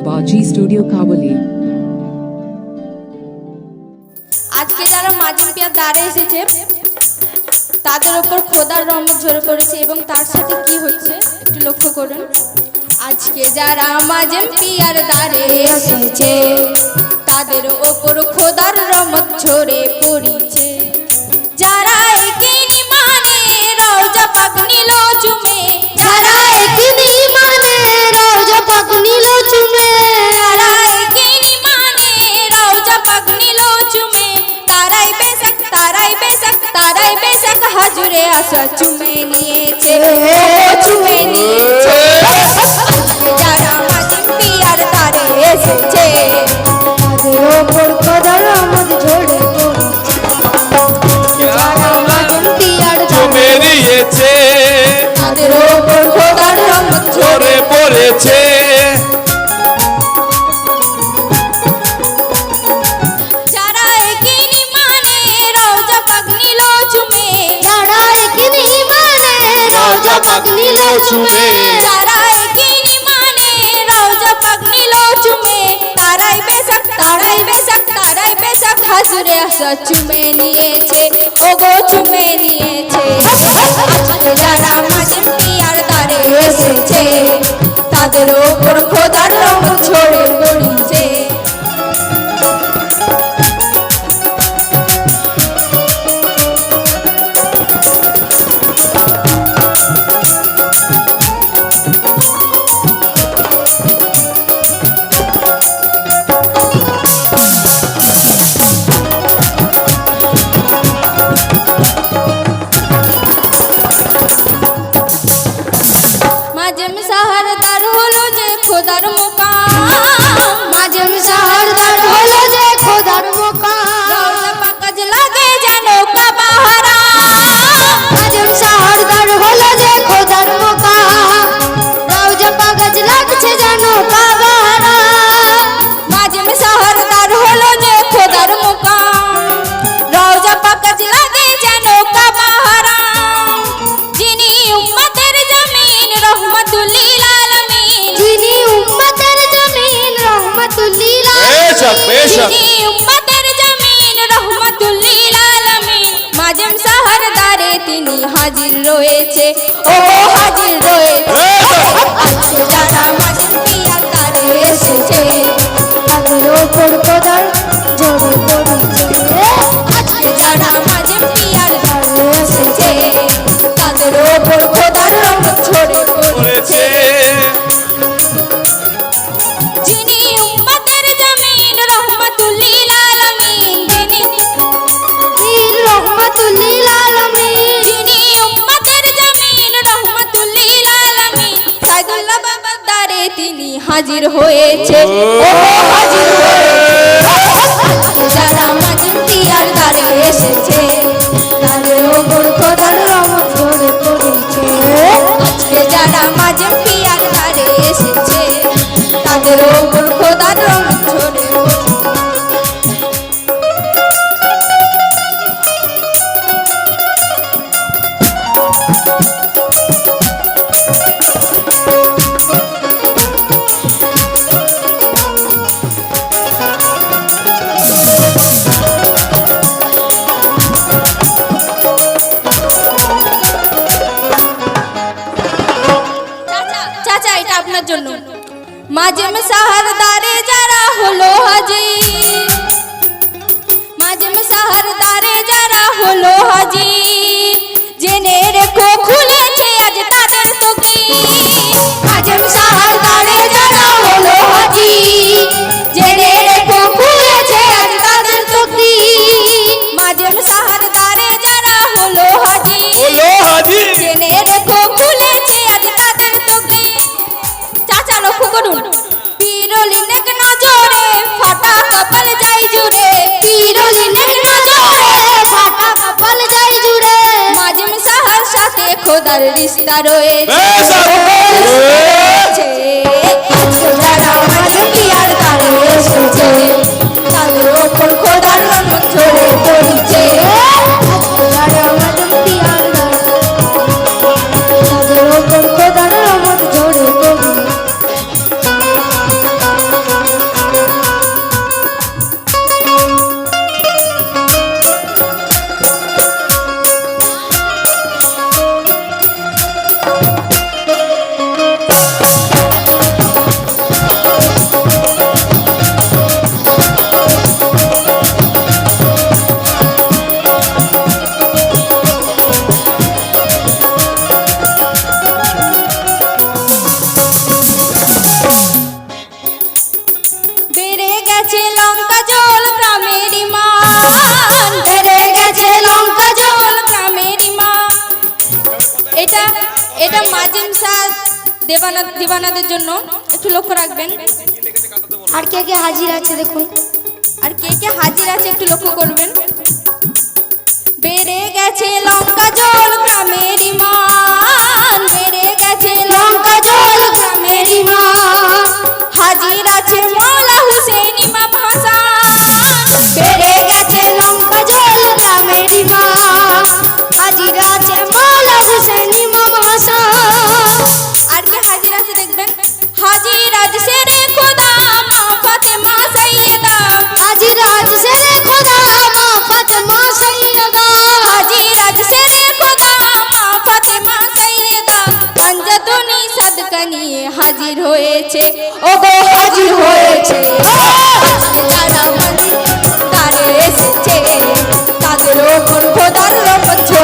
Babaji Studio Kavali. আজকে যারা এসেছে, তাদের উপর খোদার রহমত ঝরে পড়েছে এবং তার সাথে কি হচ্ছে একটু লক্ষ্য করুন আজকে যারা মাঝিম পিয়ার দ্বারে এসেছে, তাদের ওপর খোদার রহমত ঝরে পড়েছে বেশক আসা চুমে নিয়েছে। চুমে নিয়েছে। যারা মাঝিম পিয়ার তারে এসেছে। তাদের ওপর খোদার রহমত ঝরে পড়েছে। যারা মাঝিম পিয়ার তাদের ওপর ঝরে পড়েছে। চুমে। তারাই কিনি মানে রওজা পাক নিল চুমে। তারাই বেশক তারাই বেশক তারাই বেশক হাজুরে আসা চুমে নিয়েছে। ওগো, চুমে নিয়েছে। আজকে যারা মাঝে পিয়ার দ্বারে এসেছে, তাদের ওপর খোদার রং ছড়ে দ্বারে তিনি হাজির হয়েছে। হাজির হয়েছে। যারা মাঝিম পিয়ার দ্বারে এসেছে তাদের ওপর খোদার রহমত ঝরে পড়েছে আজকে যারা মাঝিম পিয়ার দ্বারে এসেছে তাদের ওপর খোদার রহমত ঝরে খোদার রিস্তা রয়েছে মাজিম শাহ দেবানা দিবানাদের জন্য। একটু লক্ষ্য রাখবেন। আর কে কে হাজির আছে দেখুন। আর কে কে হাজির আছে একটু লক্ষ্য করবেন। বেড়ে গেছে লঙ্কা জল গ্রামের বেড়ে গেছে লঙ্কা জল গ্রামের হাজির আছে মৌলা নিয়ে হাজির হয়েছে। ও গো হাজির হয়েছে। এসেছে তাদের ওপর খোদার পড়েছে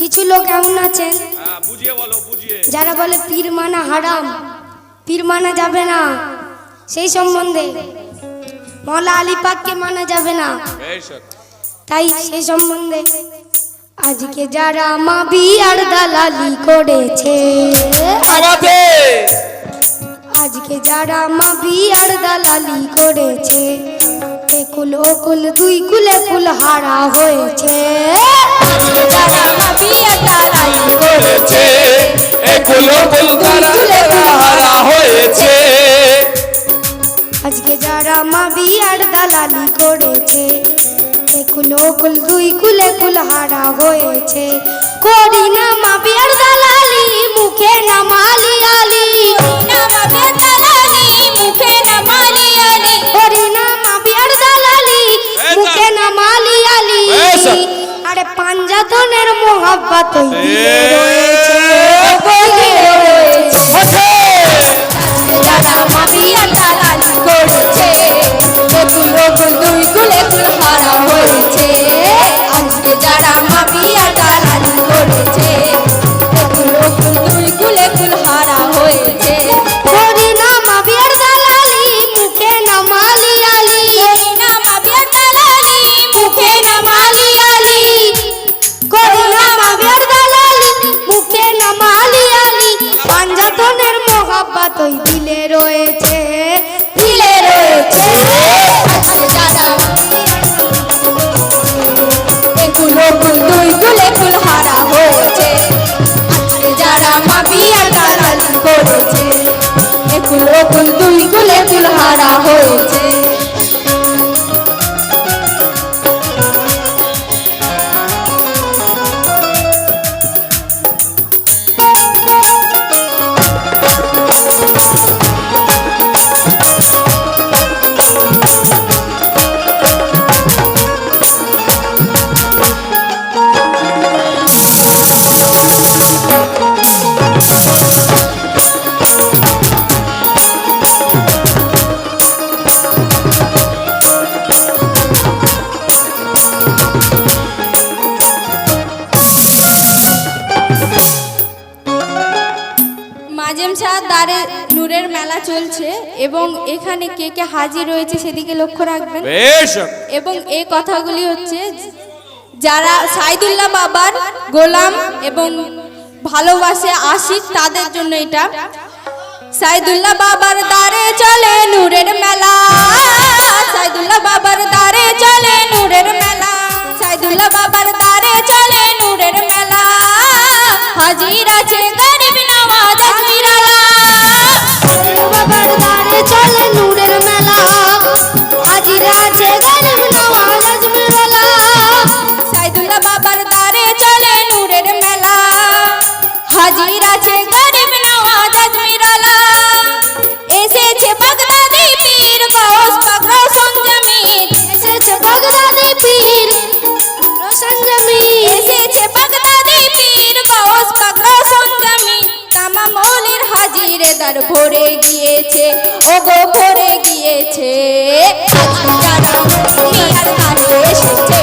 কিছু লোক এমন আছেন হ্যাঁ বুঝিয়ে বলো বুঝিয়ে। যারা বলে পীর মানা হারাম পীর মানা যাবে না। সেই সম্বন্ধে মৌলা আলী পাককে মানা যাবে না। তাই সেই সম্বন্ধে আজকে যারা মা বিয়ার দালালি করেছে আজকে যারা মা বিয়ার দালালি করেছে একুল ওকুল দুই কুলে কুল হারা হয়েছে। আজকে যারা মা বিয়ে তারাই করেছে এগুলো বুলতারা হারা হয়েছে। আজকে যারা মা বিয়ার দালালি করেছে একুল ওকুল দুই কুলে কুল হারা হয়েছে। করি না মা বিয়ার দালালি মুখে না মালি আলি। মুখে করি না মা দালালি মুখে না মালি আলি আরে পাঞ্জাতনের মোহাব্বত রয়েছে। মাজেম শাহ দারে নূরের মেলা চলছে এবং এখানে কে কে হাজির রয়েছে সেদিকে লক্ষ্য রাখবেন। এবং এই কথাগুলি হচ্ছে যারা সাইদুল্লাহ বাবার গোলাম এবং ভালোবাসে আশিক তাদের জন্য এটা। সাইদুল্লাহ বাবার দ্বারে চলে নূরের মেলা। সাইদুল্লাহ বাবার দ্বারে চলে নূরের মেলা। সাইদুল্লাহ বাবার দ্বারে চলে নূরের মেলা। হাজির আছে গরিব নওয়াজ দ্বারে চলে গিয়েছে ও গো ভরে গিয়েছে এসেছে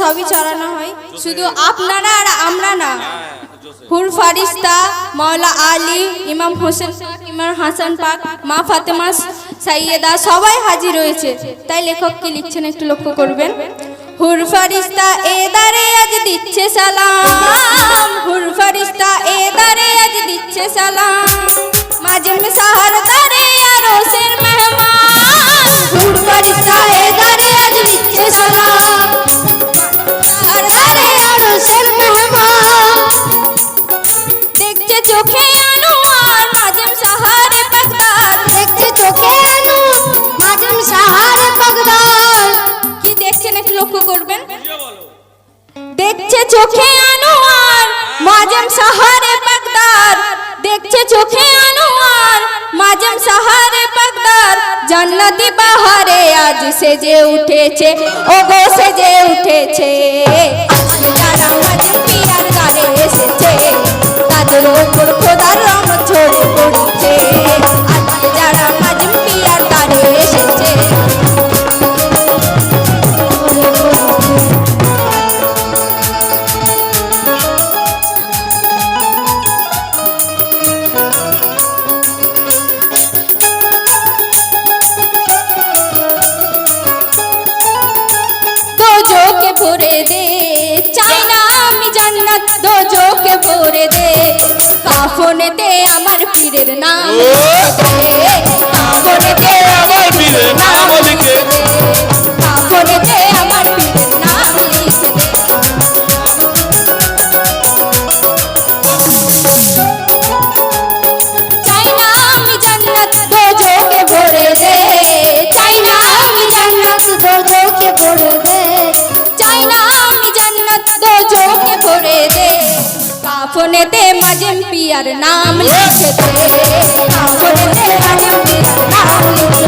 সবই চড়ানো হয়। শুধু আপনারা আর আমরা না। হুর ফারিস্তা, মাওলা আলী, ইমাম হোসেন ইমাম হাসান পাক, মা ফাতেমা সাইয়েদা সবাই হাজির রয়েছে তাই লেখক কি লিখছেন একটু লক্ষ্য করবেন? হুর ফারিস্তা, এ দারে আজ দিচ্ছে সালাম। হুর ফারিস্তা, এ দারে আজ দিচ্ছে সালাম। মাঝে সাহার দারে আর হোসেন মেহমান। হুর ফারিস্তা, এ দারে আজ দিচ্ছে সালাম। হোসেন মেহমান দেখছে চোখে সাহারে দেখছে চোখে আনু মাজম সাহারে পগদার কি দেখছেন একটু লক্ষ্য করবেন? দেখছে চোখে আনো আর মাজেম সাহারে পাকদার দেখছে চোখে জান্নাতি বাহারে আজ সেজে উঠেছে ও গো সেজে উঠেছে। যারা মাজেম পিয়ার দ্বারে এসেছে? তাদের ওপর খোদার নাম দে আমার পীরের নাম পিয়ার নাম লিখে দে। কাফনেতে মাজেম পিয়ার নাম লিখে